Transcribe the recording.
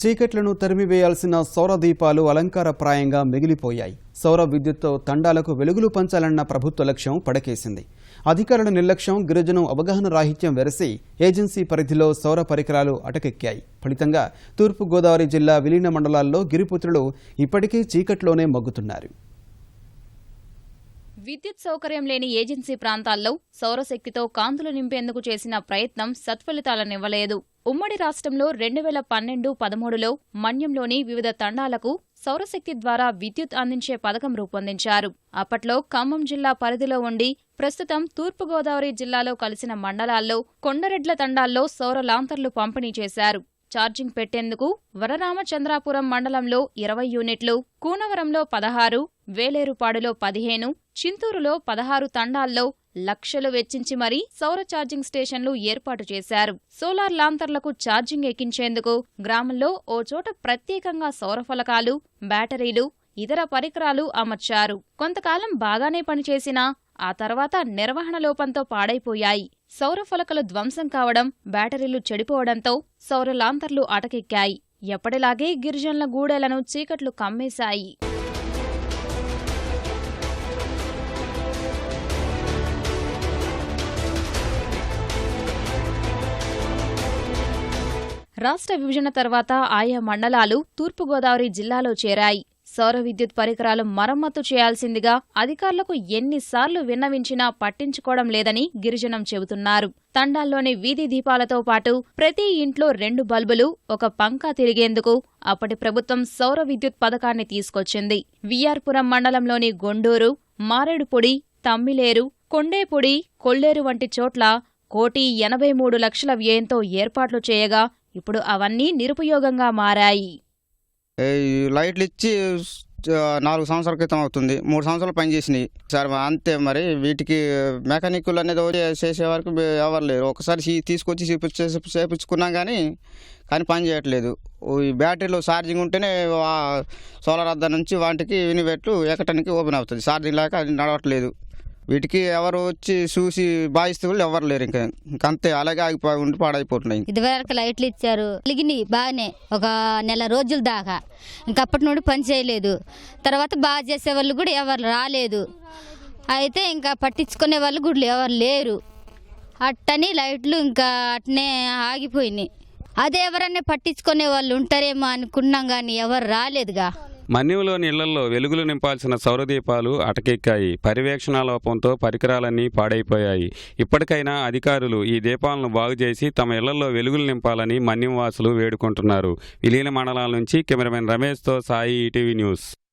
చీకట్లను తరిమివేయాల్సిన సౌర దీపాలు అలంకారప్రాయంగా మిగిలిపోయాయి. సౌర విద్యుత్తో తండాలకు వెలుగులు పంచాలన్న ప్రభుత్వ లక్ష్యం పడకేసింది. అధికారుల నిర్లక్ష్యం గిరిజనం అవగాహన రాహిత్యం వెరసి ఏజెన్సీ పరిధిలో సౌర పరికరాలు అటకెక్కాయి. ఫలితంగా తూర్పుగోదావరి జిల్లా విలీన మండలాల్లో గిరిపుత్రులు ఇప్పటికీ చీకట్లోనే మగ్గుతున్నారు. విద్యుత్ సౌకర్యం లేని ఏజెన్సీ ప్రాంతాల్లో సౌరశక్తితో కాంతులు నింపేందుకు చేసిన ప్రయత్నం సత్ఫలితాలనివ్వలేదు. ఉమ్మడి రాష్ట్రంలో రెండు వేల పన్నెండు పదమూడులో మన్యంలోని వివిధ తండాలకు సౌరశక్తి ద్వారా విద్యుత్ అందించే పథకం రూపొందించారు. అప్పట్లో ఖమ్మం జిల్లా పరిధిలో ఉండి ప్రస్తుతం తూర్పుగోదావరి జిల్లాలో కలిసిన మండలాల్లో కొండరెడ్ల తండాల్లో సౌర లాంతర్లు పంపిణీ చేశారు. ఛార్జింగ్ పెట్టేందుకు వరరామచంద్రాపురం మండలంలో ఇరవై యూనిట్లు కూనవరంలో పదహారు వేలేరుపాడులో పదిహేను చింతూరులో పదహారు తండాల్లో లక్షలు వెచ్చించి మరీ సౌర ఛార్జింగ్ స్టేషన్లు ఏర్పాటు చేశారు. సోలార్ లాంతర్లకు ఛార్జింగ్ ఎక్కించేందుకు గ్రామంలో ఓ చోట ప్రత్యేకంగా సౌర ఫలకాలు బ్యాటరీలు ఇతర పరికరాలు అమర్చారు. కొంతకాలం బాగానే పనిచేసినా ఆ తర్వాత నిర్వహణ లోపంతో పాడైపోయాయి. సౌర ఫలకలు ధ్వంసం కావడం బ్యాటరీలు చెడిపోవడంతో సౌర లాంతర్లు అటకెక్కాయి ఎప్పటిలాగే గిరిజనుల గూడెలను చీకట్లు కమ్మేశాయి. రాష్ట్ర విభజన తర్వాత ఆయా మండలాలు తూర్పుగోదావరి జిల్లాలో చేరాయి. సౌర విద్యుత్ పరికరాలు మరమ్మతు చేయాల్సిందిగా అధికారులకు ఎన్నిసార్లు విన్నవించినా పట్టించుకోవడం లేదని గిరిజనం చెబుతున్నారు. తండాల్లోని వీధి దీపాలతో పాటు ప్రతి ఇంట్లో రెండు బల్బులు ఒక పంకా తిరిగేందుకు అప్పటి ప్రభుత్వం సౌర విద్యుత్ పథకాన్ని తీసుకొచ్చింది. విఆర్పురం మండలంలోని గొండూరు మారేడుపొడి తమ్మిలేరు కొండేపొడి కొల్లేరు వంటి చోట్ల కోటి ఎనభై మూడు లక్షల వ్యయంతో ఏర్పాట్లు చేయగా ఇప్పుడు అవన్నీ నిరుపయోగంగా మారాయి. లైట్లు ఇచ్చి నాలుగు సంవత్సరాల క్రితం అవుతుంది. మూడు సంవత్సరాలు పనిచేసినాయి సార్ అంతే మరి. వీటికి మెకానిక్లు అనేది వచ్చి చేసే వరకు ఎవరు లేరు. ఒకసారి తీసుకొచ్చి చేపించుకున్నాం కానీ కానీ పని చేయట్లేదు. ఈ బ్యాటరీలో ఛార్జింగ్ ఉంటేనే సోలార్ అద్దం నుంచి వాటికి యూనివేట్లు ఎక్కటానికి ఓపెన్ అవుతుంది. ఛార్జింగ్ లేక అది నడవట్లేదు. వీటికి ఎవరు వచ్చి చూసి బాధిస్తే వాళ్ళు ఎవరు లేరు ఇంకా. ఇంకంతే అలాగే ఆగిపోయి ఉండి పాడైపోతున్నాయి. ఇదివరకు లైట్లు ఇచ్చారు. వెలిగినాయి బాగానే ఒక నెల రోజుల దాకా. ఇంకప్పటి నుండి పని చేయలేదు. తర్వాత బాగా చేసే వాళ్ళు కూడా ఎవరు రాలేదు. అయితే ఇంకా పట్టించుకునే వాళ్ళు కూడా ఎవరు లేరు. అట్టని లైట్లు ఇంకా అట్నే ఆగిపోయినాయి. అదే ఎవరన్నా పట్టించుకునే వాళ్ళు ఉంటారేమో అనుకున్నాం కానీ ఎవరు రాలేదుగా. మన్యంలోని ఇళ్ళలో వెలుగులు నింపాల్సిన సౌరదీపాలు అటకెక్కాయి. పర్యవేక్షణ లోపంతో పరికరాలన్నీ పాడైపోయాయి. ఇప్పటికైనా అధికారులు ఈ దీపాలను బాగు చేసి తమ ఇళ్ళలో వెలుగులు నింపాలని మన్యం వాసులు వేడుకుంటున్నారు. విలీన మండలాల నుంచి కెమెరామెన్ రమేష్తో సాయి ఈటీవీ న్యూస్.